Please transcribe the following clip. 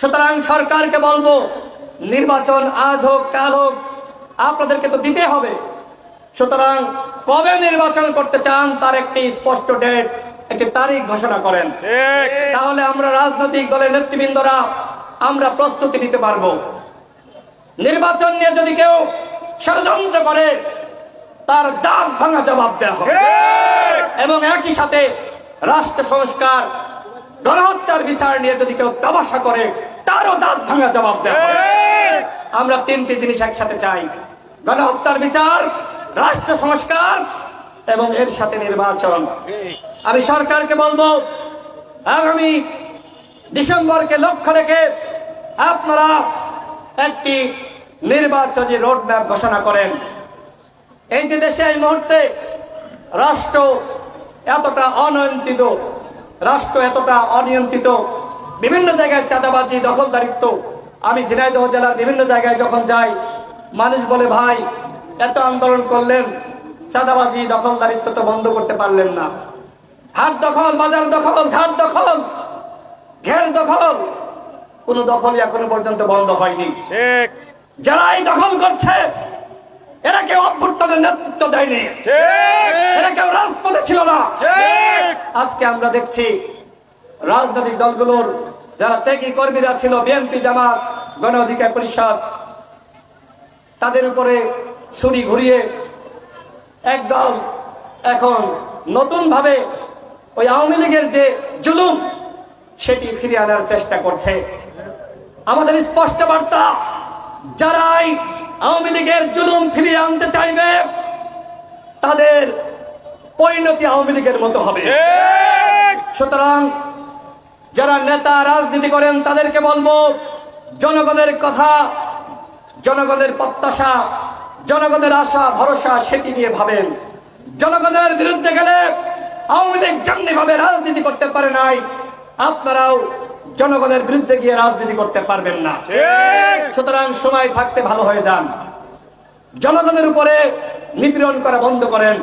সুতরাং সরকারকে বলব নির্বাচন আজ হোক কাল হোক আপনাদেরকে তো দিতে হবে। সুতরাং কবে নির্বাচন করতে চান তার একটি স্পষ্ট ডেট একটি তারিখ ঘোষণা করেন। তাহলে আমরা রাজনৈতিক দলের নেতৃবৃন্দরা আমরা প্রস্তুতি নিতে পারব। নির্বাচন নিয়ে যদি কেউ ষড়যন্ত্র করে তার দাঁত ভাঙা জবাব দেওয়া হবে। এবং একই সাথে রাষ্ট্র সংস্কার গণহত্যার বিচার নিয়ে যদি কেউ তামাশা করে তারও দাঁত ভাঙা জবাব দেয় আমরা তিনটি জিনিস একসাথে চাই। গণহত্যার বিচার রাষ্ট্র সংস্কার এবং এর সাথে নির্বাচন। আমি সরকারকে বলব আগামী ডিসেম্বরকে লক্ষ্য রেখে আপনারা একটি নির্বাচনী রোডম্যাপ ঘোষণা করেন। এই যে দেশে এই মুহূর্তে রাষ্ট্র এতটা অনিয়ন্ত্রিত রাষ্ট্র এতটা অনিয়ন্ত্রিত বিভিন্ন জায়গায় চাঁদাবাজি দখলদারিত্ব। আমি ঝিনাইদহ জেলার বিভিন্ন জায়গায় যখন যাই মানুষ বলে ভাই এত আন্দোলন করলেন চাঁদাবাজি দখলদারিত্ব তো বন্ধ করতে পারলেন না। হাট দখল বাজার দখল ঘাট দখল ঘের দখল কোনো দখলই এখনও পর্যন্ত বন্ধ হয়নি। যারা এই দখল করছে এরা কেউ অভ্যুত্থানের নেতৃত্ব দেয়নি। ঠিক। এরা কেউ রাজপথে ছিল না। ঠিক। আজকে আমরা দেখছি রাজনৈতিক দলগুলোর যারা ত্যাগী কর্মীরা ছিল বিএনপি জামাত গণ অধিকার পরিষদ তাদের উপরে ছুরি ঘুরিয়ে একদল এখন নতুন ভাবে ওই আওয়ামী লীগের যে জুলুম সেটি ফিরিয়ে আনার চেষ্টা করছে। আমাদের স্পষ্ট বার্তা যারাই আওয়ামী লীগের জুলুম ফিরিয়ে আনতে চাইবে তাদের পরিণতি আওয়ামী লীগের মতো হবে। সুতরাং যারা নেতা রাজনীতি করেন তাদেরকে বলব জনগণের কথা জনগণের প্রত্যাশা জনগণের আশা ভরসা সেটি নিয়ে ভাবেন। জনগণের বিরুদ্ধে গেলে আওয়ামী লীগ যেমনিভাবে রাজনীতি করতে পারে নাই আপনারাও জনগণের বিরুদ্ধে গিয়ে রাজনীতি করতে পারবেন না। সুতরাং সময় থাকতে ভালো হয়ে যান। জনগণের উপরে নিপীড়ন করা বন্ধ করেন।